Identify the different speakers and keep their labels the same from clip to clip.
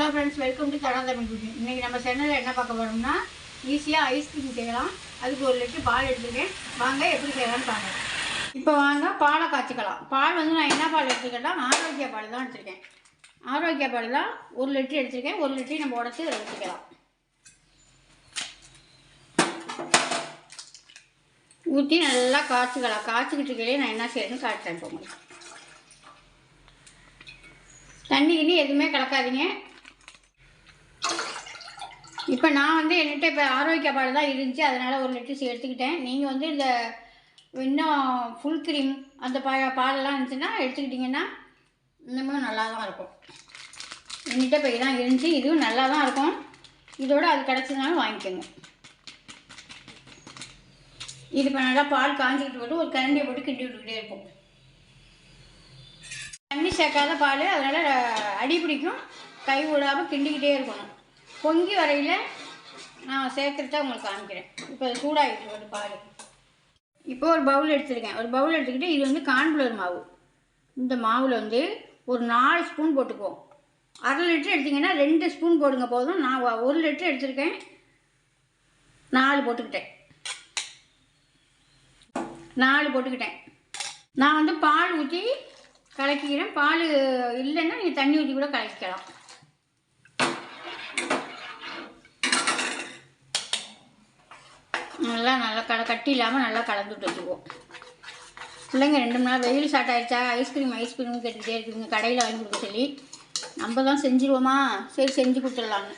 Speaker 1: Hello friends welcome to தடாந்தமிழ் குட்டி இன்றைக்கி நம்ம சேனலில் என்ன பார்க்க போகிறோம்னா ஈஸியாக ஐஸ்கிரீம் செய்யலாம். அதுக்கு ஒரு லிட்டர் பால் எடுத்துருக்கேன். வாங்க எப்படி செய்யலாம்னு பாருங்கள் இப்போ வாங்க பாலை காய்ச்சிக்கலாம். பால் வந்து நான் என்ன பால் எடுத்துக்கிட்டா ஆரோக்கிய பால் தான் எடுத்துருக்கேன். ஆரோக்கிய பால் தான் ஒரு லிட்டர் எடுத்துருக்கேன். ஒரு லிட்டர் நம்ம உடச்சி எடுத்துக்கலாம். ஊற்றி நல்லா காய்ச்சிக்கலாம். காய்ச்சிக்கிட்டு இருக்கையிலே நான் என்ன செய்யணும்னு காட்டுறேன் இப்போ உங்களுக்கு. தண்ணி கிண்ணி எதுவுமே கலக்காதீங்க. இப்போ நான் வந்து என்கிட்ட இப்போ ஆரோக்கிய பால் தான் இருந்துச்சு. அதனால் ஒரு லிட்டர்ஸ் எடுத்துக்கிட்டேன். நீங்கள் வந்து இந்த இன்னும் ஃபுல் க்ரீம் அந்த பா பாலெல்லாம் இருந்துச்சுன்னா எடுத்துக்கிட்டிங்கன்னா இன்னமும் நல்லா தான் இருக்கும். என்கிட்ட இப்போ இதான் இருந்துச்சு. இதுவும் நல்லா தான் இருக்கும். இதோட அது கிடச்சதுனாலும் வாங்கிக்கோங்க. இது இப்போ நல்லா பால் காஞ்சிக்கிட்டு போட்டு ஒரு கரண்டியை போட்டு கிண்டி விட்டுக்கிட்டே இருக்கும் தண்ணி சேர்க்காத பால் அதனால் அடி பிடிக்கும். கை விடாமல் கிண்டிக்கிட்டே இருக்கணும். பொங்கி வரையில் நான் சேர்க்குறத உங்களுக்கு காமிக்கிறேன். இப்போ சூடாகிட்டு ஒரு பால் இப்போ ஒரு பவுல் எடுத்துருக்கேன். ஒரு பவுல் எடுத்துக்கிட்டு இது வந்து கான்ஃப்ளவர் மாவு. இந்த மாவில் வந்து ஒரு நாலு ஸ்பூன் போட்டுக்குவோம். அரை லிட்டர் எடுத்திங்கன்னா ரெண்டு ஸ்பூன் போடுங்க போதும். நான் ஒரு லிட்டர் எடுத்திருக்கேன். நாலு போட்டுக்கிட்டேன். நாலு போட்டுக்கிட்டேன். நான் வந்து பால் ஊற்றி கலக்கிக்கிறேன். பால் இல்லைன்னா நீங்கள் தண்ணி ஊற்றி கூட கலக்கிக்கலாம். நல்லா நல்லா கல கட்டி இல்லாமல் நல்லா கலந்து விட்டுருவோம் பிள்ளைங்க ரெண்டு மணி நாள் வெயில் ஸ்டார்ட் ஆகிடுச்சா ஐஸ்கிரீம் ஐஸ்கிரீம் கேட்டுகிட்டே இருக்குதுங்க. கடையில் வாங்கி கொடுக்க சொல்லி. நம்ம தான் செஞ்சிருவோமா? சரி செஞ்சு கொடுத்துடலான்னு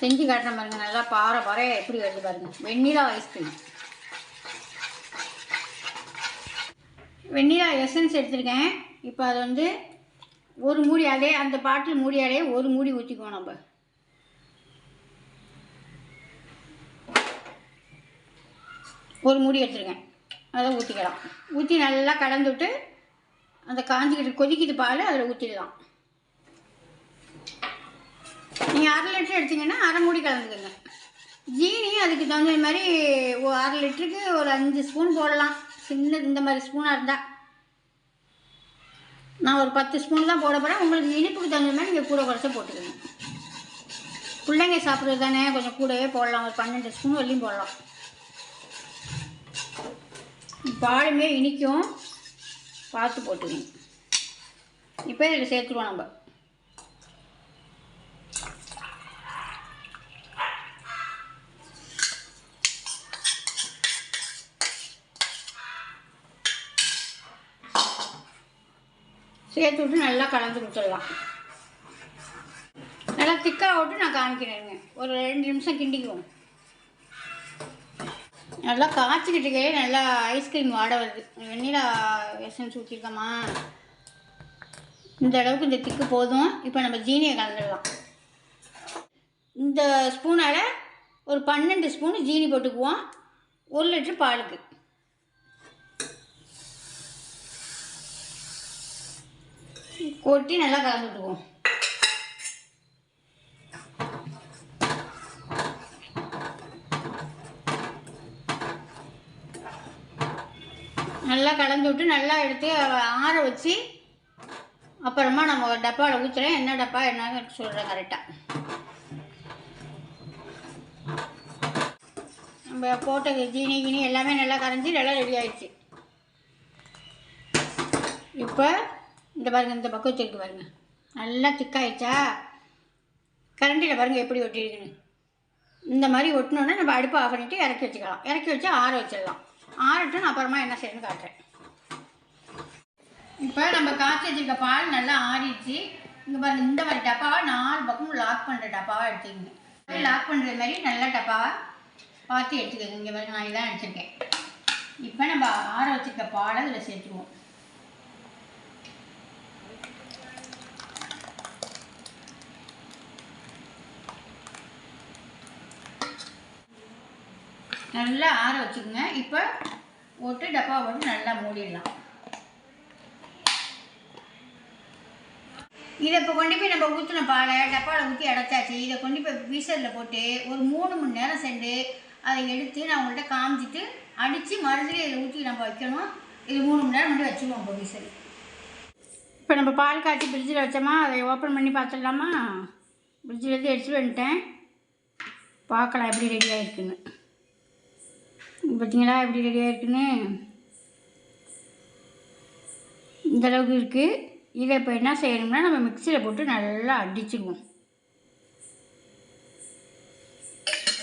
Speaker 1: செஞ்சு காட்டுற பாருங்க. நல்லா பாறை பாறை எப்படி வருது பாருங்க. வெண்ணிலா ஐஸ்கிரீம் வெண்ணிலா எசன்ஸ் எடுத்திருக்கேன். இப்போ அது வந்து ஒரு மூடி அதே அந்த பாட்டில் மூடியாலே ஒரு மூடி ஊற்றிக்குவோம் நம்ம. ஒரு மூடி எடுத்துருக்கேன் அதை ஊற்றிக்கலாம் ஊற்றி நல்லா கலந்து விட்டு அந்த காஞ்சிக்கிட்டு கொதிக்குது பால் அதில் ஊற்றிடலாம் நீங்கள் அரை லிட்டர் எடுத்தீங்கன்னா அரை மூடி கலந்துக்கோங்க. ஜீனி அதுக்கு தகுந்த மாதிரி ஒரு அரை லிட்டருக்கு ஒரு அஞ்சு ஸ்பூன் போடலாம். சின்னது இந்த மாதிரி ஸ்பூனாக இருந்தால் நான் ஒரு பத்து ஸ்பூன் தான் போட போகிறேன் உங்களுக்கு இனிப்புக்கு தகுந்த மாதிரி நீங்கள் கூட குறைச்ச போட்டுக்கோங்க. பிள்ளைங்க சாப்பிட்றது தானே கொஞ்சம் கூடவே போடலாம். ஒரு பன்னெண்டு ஸ்பூன் வரலையும் போடலாம். பாலுமே இனிக்கும். பார்த்து போட்டுக்கணும் இப்போ இதில் சேர்த்துருவோம் நம்ம. சேர்த்து விட்டு நல்லா கலந்து கொடுத்துடலாம். நல்லா திக்காக விட்டு நான் காமிக்கிறேங்க ஒரு ரெண்டு நிமிஷம் கிண்டிக்குவோம். நல்லா காய்ச்சிக்கிட்டு இருக்கையே நல்லா ஐஸ்கிரீம் வாட வருது. வெண்ணிலா எசன்ஸ் ஊற்றிருக்கோமா இந்த அளவுக்கு இந்த திக்கு போதும். இப்போ நம்ம ஜீனியை கலந்துடலாம். இந்த ஸ்பூனால் ஒரு பன்னெண்டு ஸ்பூன் ஜீனி போட்டுக்குவோம். ஒரு லிட்ரு பாலுக்கு. கொட்டி நல்லா கலந்துட்டுக்குவோம் கலந்து விட்டு நல்லா எடுத்து ஆற வச்சு அப்புறமா நம்ம ஒரு டப்பாவில் ஊற்றுறேன் என்ன டப்பா என்னன்னு சொல்கிறேன் கரெக்டாக நம்ம போட்ட ஜீனி கினி எல்லாமே நல்லா கரைஞ்சி நல்லா ரெடி ஆயிடுச்சு. இப்போ இந்த பாருங்க இந்த பக்கம் பாருங்கள் நல்லா திக்காயிடுச்சா கரண்டியில் பாருங்கள் எப்படி ஒட்டியிருக்குன்னு இந்த மாதிரி ஒட்டினோன்னா நம்ம அடுப்பை ஆஃப் பண்ணிவிட்டு இறக்கி வச்சுக்கலாம். இறக்கி வச்சு ஆற வச்சிடலாம். ஆறட்டும் நான் அப்புறமா என்ன செய்யணும்னு காட்டுறேன். இப்போ நம்ம காய்ச்சி வச்சிருக்க பால் நல்லா ஆறிடுச்சு. இங்கே பாருங்க இந்த மாதிரி டப்பாவை நாலு பக்கம் லாக் பண்ணுற டப்பாவாக எடுத்துக்கங்க. லாக் பண்ணுற மாதிரி நல்ல டப்பாவாக பார்த்து எடுத்துக்கோங்க. இங்கே பாருங்க நான் இதான் எடுத்திருக்கேன். இப்போ நம்ம ஆற வச்சிருக்க பாலை இதில் சேர்த்துருவோம். நல்லா ஆற வச்சுக்கோங்க. இப்போ போட்டு டப்பா போட்டு நல்லா மூடிடலாம். இதை இப்போ கொண்டு போய் நம்ம ஊற்றின பாலை டப்பாவில் ஊற்றி அடைச்சாச்சு. இதை கொண்டு போய் வீசரில் போட்டு ஒரு மூணு மணி நேரம் சென்று அதை எடுத்து நான் உங்கள்கிட்ட காமிச்சிட்டு அடித்து மறுபடியும் இதை ஊற்றி நம்ம வைக்கணும். இது மூணு மணி நேரம் மட்டும் வச்சுருவோம் இப்போ வீசல் இப்போ நம்ம பால் காய்ச்சி ஃப்ரிட்ஜில் வச்சோமா அதை ஓப்பன் பண்ணி பார்த்துடலாமா? ஃப்ரிட்ஜிலேருந்து எடுத்துகிட்டு வந்துட்டேன். பார்க்கலாம் எப்படி ரெடியாக இருக்குன்னு பார்த்தீங்களா எப்படி ரெடியாக இருக்குன்னு இந்தளவுக்கு இருக்குது இதை இப்போ என்ன செய்யணும்னா நம்ம மிக்சியில் போட்டு நல்லா அடிச்சிடுவோம்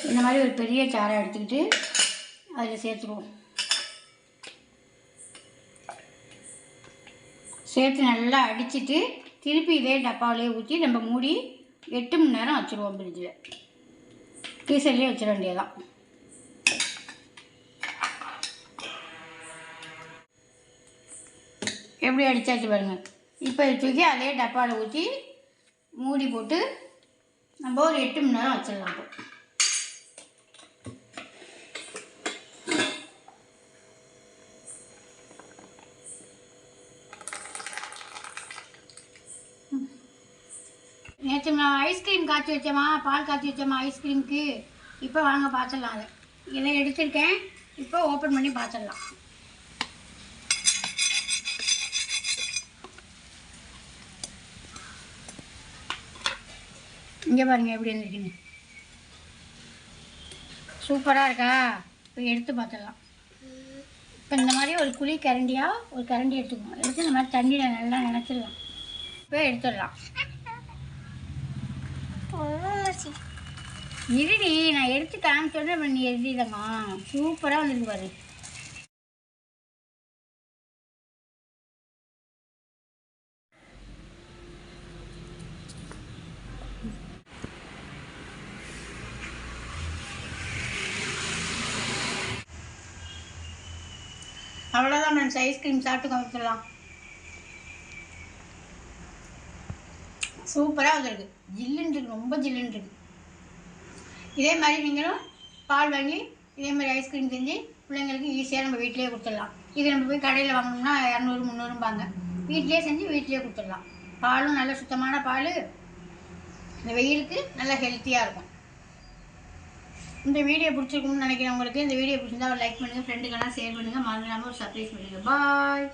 Speaker 1: இந்த மாதிரி ஒரு பெரிய சாரை எடுத்துக்கிட்டு அதில் சேர்த்துருவோம். சேர்த்து நல்லா அடிச்சிட்டு திருப்பி இதே டப்பாவிலே ஊற்றி நம்ம மூடி எட்டு மணி நேரம் வச்சுருவோம் ஃப்ரிட்ஜில் டீசர்லேயே வச்சிட வேண்டியதான் எப்படி அடித்தாச்சு பாருங்கள் இப்போ தூக்கி அதே டப்பாவில் ஊற்றி மூடி போட்டு நம்ம ஒரு எட்டு மணி நேரம் வச்சிடலாம் நேற்று நான் ஐஸ்கிரீம் காய்ச்சி வச்சோமா பால் காய்ச்சி வச்சோமா ஐஸ்கிரீமுக்கு இப்போ வாங்க பார்த்துடலாம் அதை. இதை எடுத்திருக்கேன். இப்போ ஓப்பன் பண்ணி பார்த்துடலாம் இங்கே பாருங்க எப்படி இருந்துருக்குன்னு. சூப்பராக இருக்கா? இப்போ எடுத்து பார்த்துடலாம். இப்போ இந்த மாதிரி ஒரு குழி கரண்டியாக ஒரு கரண்டி எடுத்துக்கணும். எடுத்து இந்த மாதிரி தண்ணியில் நல்லா நினச்சிடலாம். இப்போ எடுத்துடலாம். இருடி நான் எடுத்து அப்புறம் நீ எழுதிடமா சூப்பராக வந்துருக்கு பாரு. அவ்வளோதான் நான் ஐஸ்கிரீம் சாப்பிட்டு காமிச்சிடலாம் சூப்பராக வந்துருக்கு. ஜில்லுன்னு ரொம்ப ஜில்லுன்னு இருக்கு. இதே மாதிரி நீங்களும் பால் வாங்கி இதே மாதிரி ஐஸ்கிரீம் செஞ்சு பிள்ளைங்களுக்கு ஈஸியாக நம்ம வீட்டிலேயே கொடுத்துடலாம். இது நம்ம போய் கடையில் வாங்கணும்னா இரநூறு முந்நூறும்பாங்க. வீட்டிலேயே செஞ்சு வீட்டிலேயே கொடுத்துடலாம். பாலும் நல்ல சுத்தமான பால். இந்த வெயிலுக்கு நல்லா ஹெல்த்தியாக இருக்கும். இந்த வீடியோ பிடிச்சிருக்கும்னு நினைக்கிறேன் உங்களுக்கு இந்த வீடியோ பிடிச்சிருந்தா ஒரு லைக் பண்ணுங்கள் ஃப்ரெண்டுக்கெல்லாம் ஷேர் பண்ணுங்கள் மறந்துடாமல் ஒரு சர்ப்ரைஸ் பண்ணுங்கள் பாய்